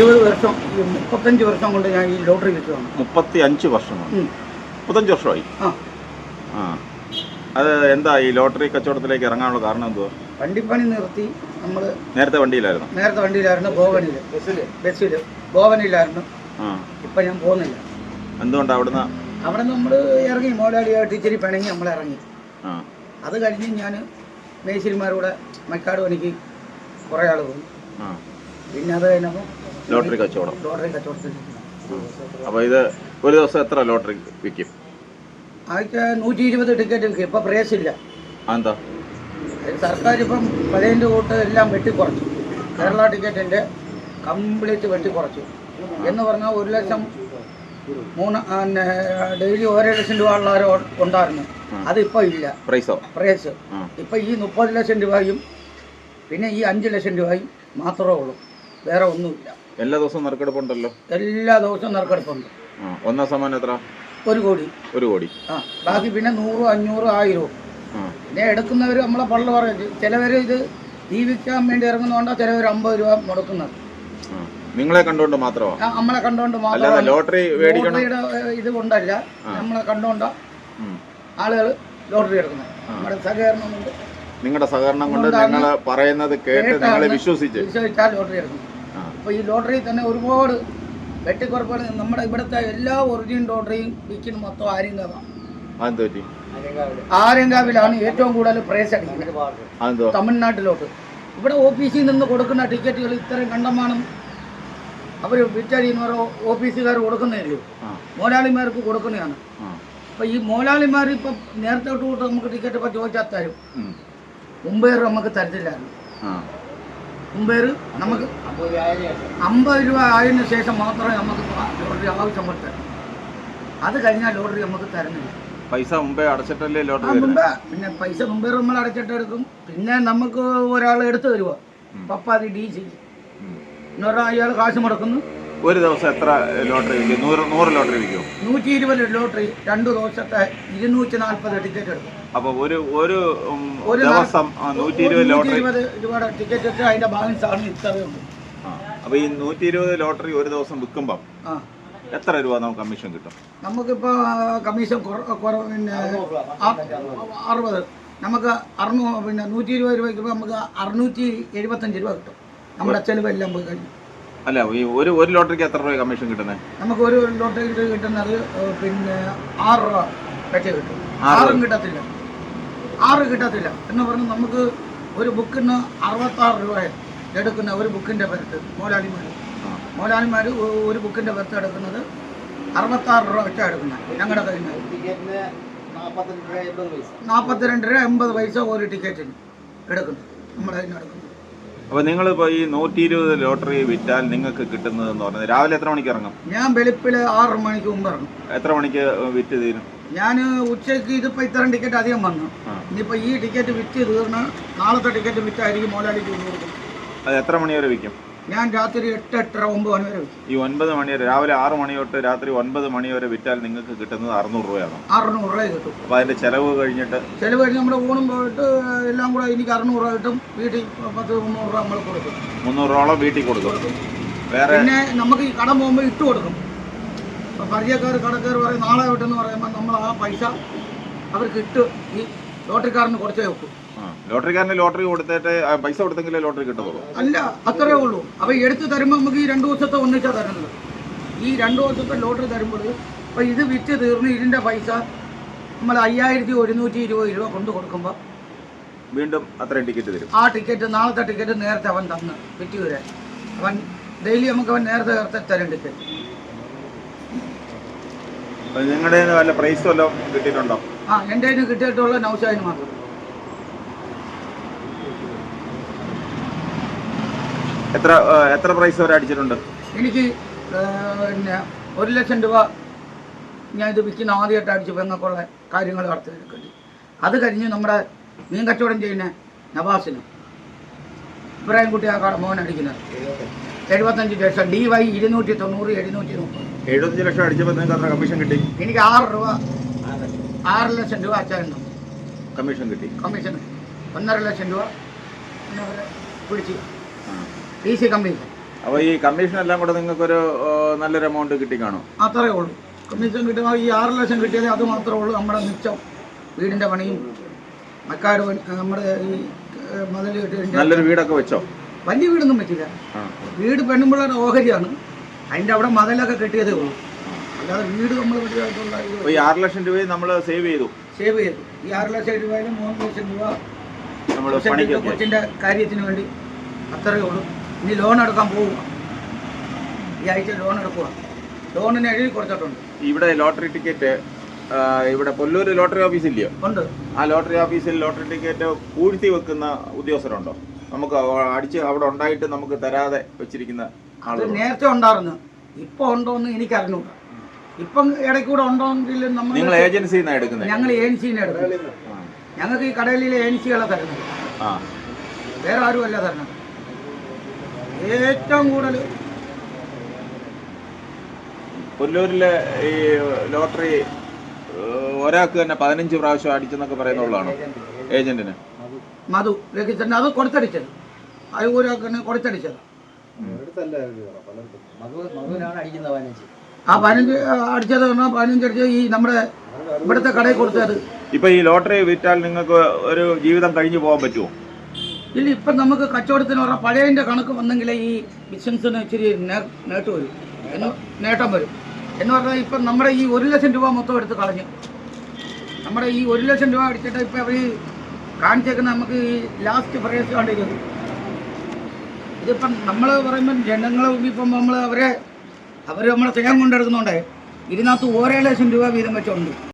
ഇരുപത് വർഷം മുപ്പത്തഞ്ച് വർഷം കൊണ്ട് ഞാൻ ഈ ലോട്ടറി കിട്ടുകയാണ് മുപ്പത്തി അഞ്ച് വർഷമാണ്. ഉം. മുപ്പത്തഞ്ച് വർഷമായി? ആ. അത് എന്താ ഈ ലോട്ടറി കച്ചവടത്തിലേക്ക് ഇറങ്ങാനുള്ള കാരണം എന്തുവാ? വണ്ടിപ്പണി നിർത്തി നമ്മൾ നേരത്തെ വണ്ടിയിലായിരുന്നു? നേരത്തെ വണ്ടിയിലായിരുന്നു ഗോവനിൽ ബസ്സിൽ ഗോവനിലായിരുന്നു ആ. ഇപ്പം ഞാൻ പോകുന്നില്ല. എന്തുകൊണ്ട് അവിടുന്ന്? അവിടെ നമ്മൾ ഇറങ്ങി മോലാളിയായിട്ട് ഇച്ചിരി പിണങ്ങി നമ്മൾ ഇറങ്ങി. ആ. അത് കഴിഞ്ഞ് ഞാൻ മേശിരിമാരൂടെ മക്കാട് പണിക്ക് കുറേ ആൾ പോയി. ആ. പിന്നെ അത് കഴിഞ്ഞപ്പോൾ ലോട്ടറി കച്ചവടം. ലോട്ടറി കച്ചവടത്തിൽ അപ്പോൾ ഇത് ഒരു ദിവസം എത്ര ലോട്ടറി വിൽക്കും? ആഴ്ച നൂറ്റി ഇരുപത് ടിക്കറ്റ് വിൽക്കും ഇപ്പം പ്രേസ് ഇല്ല. എന്താ സർക്കാർ ഇപ്പം പതിനഞ്ച് കൂട്ട് എല്ലാം വെട്ടിക്കുറച്ചു. കേരള ടിക്കറ്റിന്റെ കംപ്ലീറ്റ് വെട്ടിക്കുറച്ചു. എന്ന് പറഞ്ഞാൽ ഒരു ലക്ഷം മൂന്ന് ഡെയിലി ഓരോ ലക്ഷം രൂപ ഉള്ളവർ ഉണ്ടായിരുന്നു. അതിപ്പോൾ ഇല്ല. പ്രൈസോ പ്രൈസ് ഇപ്പം ഈ മുപ്പത് ലക്ഷം രൂപയും പിന്നെ ഈ അഞ്ച് ലക്ഷം രൂപയും മാത്രമേ ഉള്ളൂ. വേറെ ഒന്നുമില്ല. എല്ലാ ദിവസവും നറുക്കെടുപ്പുണ്ടല്ലോ? എല്ലാ ദിവസവും നറുക്കെടുപ്പുണ്ട്. ആ ഒന്നാം സമ്മാനം എത്ര? ഒരു കോടി. ഒരു കോടി. ആ ബാക്കി പിന്നെ നൂറും അഞ്ഞൂറും ആയിരവും. ആ. പിന്നെ എടുക്കുന്നവർ നമ്മളെ പള്ളു പറയും ചിലവർ ഇത് ജീവിക്കാൻ വേണ്ടി ഇറങ്ങുന്നതുകൊണ്ടോ ചിലവർ അമ്പത് രൂപ മുടക്കുന്നത്. ആ നിങ്ങളെ കണ്ടുകൊണ്ട് മാത്രമോ? ആ, നമ്മളെ കണ്ടുകൊണ്ട് അല്ലാതെ മാത്രം ലോട്ടറി മേടിക്കണം? ലോട്ടറിയുടെ ഏഹ്, ഇത് കൊണ്ടല്ല. നമ്മളെ കണ്ടുകൊണ്ടാ ഉം. ആളുകൾ ലോട്ടറി എടുക്കുന്നത്. നമ്മുടെ സഹകരണം കൊണ്ട് നിങ്ങളുടെ സഹകരണം കൊണ്ട് നിങ്ങൾ പറയുന്നത് കേട്ട് നിങ്ങളെ വിശ്വസിച്ച്. വിശ്വസിച്ചാൽ ലോട്ടറി എടുക്കുന്നത്. അപ്പോൾ ഈ ലോട്ടറി തന്നെ ഒരുപാട് വെട്ടിക്കുറപ്പുകൾ നമ്മുടെ ഇവിടുത്തെ എല്ലാ ഒറിജിനൽ ലോട്ടറിയും വിൽക്കുന്ന മൊത്തം ആര്യങ്കാവാണ് ആര്യങ്കാവിലാണ് ഏറ്റവും കൂടുതൽ പ്രൈസ് അടിക്കുന്നത്. തമിഴ്നാട്ടിലോട്ട്. ഇവിടെ ഓഫീസിൽ നിന്ന് കൊടുക്കുന്ന ടിക്കറ്റുകൾ ഇത്രയും കണ്ടമാനം അവർ വിറ്റഴിയുന്നവർ ഓഫീസുകാർ കൊടുക്കുന്നതല്ലേ? മോലാളിമാർക്ക് കൊടുക്കുന്നതാണ്. അപ്പൊ ഈ മോലാളിമാർ ഇപ്പം നേരത്തെ തൊട്ട് നമുക്ക് ടിക്കറ്റ് ഇപ്പം ചോദിച്ചാൽ തരും. മുമ്പേ നമുക്ക് തരത്തില്ലായിരുന്നു. മുമ്പേർ നമുക്ക് അമ്പത് രൂപ ആയതിനു ശേഷം മാത്രമേ നമുക്ക് ലോട്ടറി ആവശ്യം പറ്റൂ അത് കഴിഞ്ഞാൽ ലോട്ടറി നമുക്ക് തരുന്നില്ല. പൈസ മുമ്പേ അടച്ചിട്ടല്ലേ ലോട്ടറി പിന്നെ പൈസ മുമ്പേ നമ്മൾ അടച്ചിട്ടെടുക്കും. പിന്നെ നമുക്ക് ഒരാൾ എടുത്തു തരുക പപ്പാതി ഡി സി. ഇന്നൊരാൾ എന്ന് പറഞ്ഞാൽ അയാൾ കാശ് മുടക്കുന്നു. ഒരു ദിവസം എത്ര ലോട്ടറി വിൽക്കും? നൂറ് നൂറ് ലോട്ടറി വിൽക്കും നൂറ്റി ഇരുപത് ലോട്ടറി രണ്ട് ദിവസത്തെ ഇരുന്നൂറ്റി നാൽപ്പത് ടിക്കറ്റ് എടുക്കും. അപ്പോൾ ഒരു ഒരു ദിവസം നൂറ്റി ഇരുപത് ലോട്ടറി രൂപയുടെ ടിക്കറ്റ് എടുത്ത് അതിന്റെ ബാലൻസ് ആണ് ഉള്ളൂ. അപ്പോൾ ഈ നൂറ്റി ഇരുപത് ലോട്ടറി ഒരു ദിവസം വിൽക്കുമ്പം എത്ര രൂപ നമുക്ക് കമ്മീഷൻ കിട്ടും? നമുക്കിപ്പോൾ കമ്മീഷൻ പിന്നെ അറുപത്. നമുക്ക് അറുന്നൂ പിന്നെ നൂറ്റി ഇരുപത് രൂപയ്ക്ക് നമുക്ക് അറുന്നൂറ്റി എഴുപത്തഞ്ച് രൂപ കിട്ടും. നമ്മുടെ ചെലവെല്ലാം പോയി കഴിഞ്ഞു. അല്ല ഈ ഒരു ഒരു ലോട്ടറിക്ക് എത്ര രൂപ കമ്മീഷൻ കിട്ടുന്നത് നമുക്ക് ഒരു ലോട്ടറി കിട്ടുന്നത് പിന്നെ ആറ് രൂപ വെച്ച് കിട്ടും. ആറ് കിട്ടത്തില്ല. ആറ് കിട്ടത്തില്ല. എന്ന് പറഞ്ഞ് നമുക്ക് ഒരു ബുക്കിന് അറുപത്താറ് രൂപ എടുക്കുന്ന ഒരു ബുക്കിന്റെ പേരത്ത് മോലാളിമാർ മോലാളിമാർ ഒരു ബുക്കിന്റെ പേരത്ത് എടുക്കുന്നത് അറുപത്താറ് രൂപ വെച്ചാണ് എടുക്കുന്നത് ഞങ്ങളുടെ കയ്യിൽ നിന്ന്. നാൽപ്പത്തിരണ്ട് രൂപ എൺപത് പൈസ. ഒരു ടിക്കറ്റിന് എടുക്കുന്നു. നമ്മുടെ കയ്യിൽ നിന്ന് എടുക്കുന്നത് അപ്പോൾ നിങ്ങളിപ്പോൾ ഈ നൂറ്റി ഇരുപത് ലോട്ടറി വിറ്റാൽ നിങ്ങൾക്ക് കിട്ടുന്നതെന്ന് പറഞ്ഞത് രാവിലെ എത്ര മണിക്ക് ഇറങ്ങും? ഞാൻ വെളുപ്പിൽ ആറ് മണിക്ക് മുമ്പ് ഇറങ്ങും. എത്ര മണിക്ക് വിറ്റ് തീരും? ഞാൻ ഉച്ചയ്ക്ക് ഇതിപ്പോൾ ഇത്രയും ടിക്കറ്റ് അധികം വന്നു. ഇനിയിപ്പോ ഇനിയിപ്പോൾ ഈ ടിക്കറ്റ് വിറ്റ് തീർന്ന് നാളത്തെ ടിക്കറ്റ് വിറ്റായിരിക്കും മോലാളിക്ക് കൊണ്ട് കൊടുക്കും അത് എത്ര മണി വരെ വിൽക്കും? ഞാൻ രാത്രി എട്ട് എട്ടര ഒമ്പത് മണി വരെ ഈ ഒൻപത് മണി വരെ രാവിലെ ആറ് മണി തൊട്ട് രാത്രി ഒൻപത് മണി വരെ വിറ്റാൽ നിങ്ങൾക്ക് കിട്ടുന്നത് അറുന്നൂറ് രൂപയാണ്. അറുന്നൂറ് രൂപ കിട്ടും. അപ്പോൾ അതിന്റെ ചിലവ് കഴിഞ്ഞിട്ട് ചിലവ് കഴിഞ്ഞ് നമ്മുടെ ഊണും പോയിട്ട് എല്ലാം കൂടെ എനിക്ക് അറുന്നൂറ് രൂപ കിട്ടും. വീട്ടിൽ പത്ത് മുന്നൂറ് രൂപ നമ്മൾ കൊടുക്കും. മുന്നൂറോളം വീട്ടിൽ കൊടുക്കും. വേറെ പിന്നെ നമുക്ക് ഈ കടം പോകുമ്പോൾ ഇട്ട് കൊടുക്കും. പരിചയക്കാർ കടക്കാർ പറയും നാളെ വിട്ടെന്ന് പറയുമ്പോൾ നമ്മൾ ആ പൈസ അവർക്ക് ഇട്ട് ഈ ലോട്ടറിക്കാരന് കൊടുത്തേ വെക്കും ലോട്ടറിക്കാരന് ലോട്ടറി കൊടുത്തിട്ട് പൈസ കൊടുത്തെങ്കിലേ ലോട്ടറി കിട്ടത്തുള്ളൂ. അല്ല അത്രേ ഉള്ളൂ. അപ്പൊ എടുത്ത് തരുമ്പോൾ നമുക്ക് ഈ രണ്ടു ദിവസത്തെ ഒന്നിച്ചാ തരുന്നത്. ഈ രണ്ടു ദിവസത്തെ ലോട്ടറി തരുമ്പോൾ അപ്പൊ ഇത് വിറ്റ് തീർന്ന് ഇതിന്റെ പൈസ നമ്മൾ അയ്യായിരത്തി ഒരുന്നൂറ്റി ഇരുപത് രൂപ കൊണ്ട് കൊടുക്കുമ്പോൾ വീണ്ടും അത്രയും ടിക്കറ്റ് തരും. ആ ടിക്കറ്റ് നാളത്തെ ടിക്കറ്റ് നേരത്തെ അവൻ തന്ന് വിറ്റ് വരാൻ അവൻ ഡെയിലി നമുക്ക് അവൻ നേരത്തെ നേരത്തെ തരും ടിക്കറ്റ് നിങ്ങളുടെ വല്ല പ്രൈസ് വല്ലതും കിട്ടിയിട്ടുണ്ടോ? ആ എന്റെ കയ്യിൽ കിട്ടിയിട്ടുള്ള നൗഷാദിന് മാത്രം. എത്ര എത്ര പ്രൈസ് വരെ അടിച്ചിട്ടുണ്ട്? എനിക്ക് പിന്നെ ഒരു ലക്ഷം രൂപ ഞാൻ ഇത് വിൽക്കുന്ന ആദ്യമായിട്ട് അടിച്ച് പെങ്ങൾക്കുള്ള കാര്യങ്ങൾ നടത്തി അത് കഴിഞ്ഞ് നമ്മുടെ മീൻ കച്ചവടം ചെയ്യുന്ന നവാസിന് ഇബ്രാഹിം കുട്ടി ആ കട മോൻ അടിക്കുന്നത്. എഴുപത്തഞ്ച് ലക്ഷം ഡി വൈ ഇരുന്നൂറ്റി തൊണ്ണൂറ് എഴുന്നൂറ്റി മുപ്പത്. എഴുപത്തഞ്ച് ലക്ഷം അടിച്ചപ്പോൾ നിങ്ങൾക്ക് കമ്മീഷൻ കിട്ടി? എനിക്ക് ആറ് രൂപ ആറ് ലക്ഷം രൂപ അച്ചാറുണ്ട്. കമ്മീഷൻ കിട്ടി. കമ്മീഷൻ. ഒന്നര ലക്ഷം രൂപ പിടിച്ചു. ടി. ഡി സി കമ്മീഷൻ അപ്പോൾ ഈ കമ്മീഷൻ എല്ലാം കൂടെ നിങ്ങൾക്കൊരു നല്ലൊരു എമൗണ്ട് കിട്ടി കാണും. അത്രേ ഉള്ളൂ. കമ്മീഷൻ കിട്ടുമ്പോൾ ഈ ആറ് ലക്ഷം കിട്ടിയത് അത് മാത്രമേ ഉള്ളൂ നമ്മുടെ മിച്ചം വീടിന്റെ പണിയും. മക്കാട് പണി നമ്മുടെ ഈ മതിൽ കെട്ടിയതിന്റെ നല്ലൊരു വീടൊക്കെ വെച്ചോ? വലിയ വീടൊന്നും പറ്റില്ല ആ. വീട് പെണ്ണുമ്പിള്ളയുടെ ഓഹരിയാണ്. അതിന്റെ അവിടെ മതിലൊക്കെ കെട്ടിയതേ ഉള്ളൂ. അല്ലാതെ വീട് നമ്മൾ അപ്പോൾ ഈ ആറ് ലക്ഷം രൂപയും നമ്മൾ സേവ് ചെയ്തു. സേവ് ചെയ്തു. ഈ ആറ് ലക്ഷം രൂപയിൽ മൂന്ന് ലക്ഷം രൂപ നമ്മൾ കൊച്ചിന്റെ കാര്യത്തിന് വേണ്ടി അത്രയേ ഉള്ളൂ. ഇനി ലോൺ എടുക്കാൻ പോവുക. ഈ ആഴ്ച ലോൺ എടുക്കുക. ലോണിന് എഴുതി കൊടുത്തിട്ടുണ്ട്. ഇവിടെ ലോട്ടറി ടിക്കറ്റ് ഇവിടെ പൊല്ലൂർ ലോട്ടറി ഓഫീസ് ഇല്ലയോ? ഉണ്ട്. ആ ലോട്ടറി ഓഫീസിൽ ലോട്ടറി ടിക്കറ്റ് പൂഴ്ത്തി വെക്കുന്ന ഉദ്യോഗസ്ഥരുണ്ടോ? നമുക്ക് അടിച്ച് അവിടെ ഉണ്ടായിട്ട് നമുക്ക് തരാതെ വെച്ചിരിക്കുന്ന നേരത്തെ ഉണ്ടായിരുന്നു. ഇപ്പൊ ഉണ്ടോ എന്ന് എനിക്ക് അറിഞ്ഞൂടാ ഇപ്പം ഇടയ്ക്കൂടെ ഉണ്ടോയെങ്കിൽ നമ്മൾ നിങ്ങൾ ഏജൻസിയിൽ നിന്നാണ് എടുക്കുന്നത്? ഞങ്ങൾ ഏൻസീനെ എടുക്കും ഞങ്ങൾക്ക് ഈ കടലിലെ ഏജൻസികളെ തരുന്നത്. ആ. വേറെ ആരും അല്ല തരുന്നത്. ഏറ്റവും കൂടുതൽ കൊല്ലൂരിലെ ഈ ലോട്ടറി ഒരാൾക്ക് തന്നെ പതിനഞ്ച് പ്രാവശ്യം അടിച്ചെന്നൊക്കെ പറയുന്നുള്ളതാണോ? ഏജന്റിന് മധു രഹിച്ചന്റെ അത് കൊടുത്തടിച്ചത്. അത് ഒരാൾക്ക് തന്നെ കൊടുത്തടിച്ചത്. അടിക്കുന്നത് പതിനഞ്ച്. ആ, പതിനഞ്ച് അടിച്ചത് പറഞ്ഞാൽ പതിനഞ്ച് അടിച്ചത് ഈ നമ്മുടെ ഇവിടുത്തെ കടയിൽ കൊടുത്തത്. ഇപ്പൊ ഈ ലോട്ടറി വിറ്റാൽ നിങ്ങൾക്ക് ഒരു ജീവിതം കഴിഞ്ഞു പോകാൻ പറ്റുമോ? ഇല്ല ഇപ്പം നമുക്ക് കച്ചവടത്തിന് പറഞ്ഞാൽ പഴയതിന്റെ കണക്ക് വന്നെങ്കിലേ ഈ ബിസിനസ്സിന് ഇച്ചിരി നേട്ടം വരും. എന്ന് നേട്ടം വരും. എന്ന് പറഞ്ഞാൽ ഇപ്പം നമ്മുടെ ഈ ഒരു ലക്ഷം രൂപ മൊത്തം എടുത്ത് കളഞ്ഞു. നമ്മുടെ ഈ ഒരു ലക്ഷം രൂപ അടിച്ചിട്ട് ഇപ്പം അവർ കാണിച്ചേക്കുന്ന നമുക്ക് ഈ ലാസ്റ്റ് പ്രയസ് കണ്ടിരിക്കുന്നത്. ഇതിപ്പം നമ്മൾ പറയുമ്പം ജനങ്ങളെ ഇപ്പം നമ്മൾ അവരെ അവർ നമ്മളെ സ്നേഹം കൊണ്ടെടുക്കുന്നുണ്ട്. ഇതിനകത്ത് ഓരോ ലക്ഷം രൂപ വീതം വെച്ചുണ്ട്.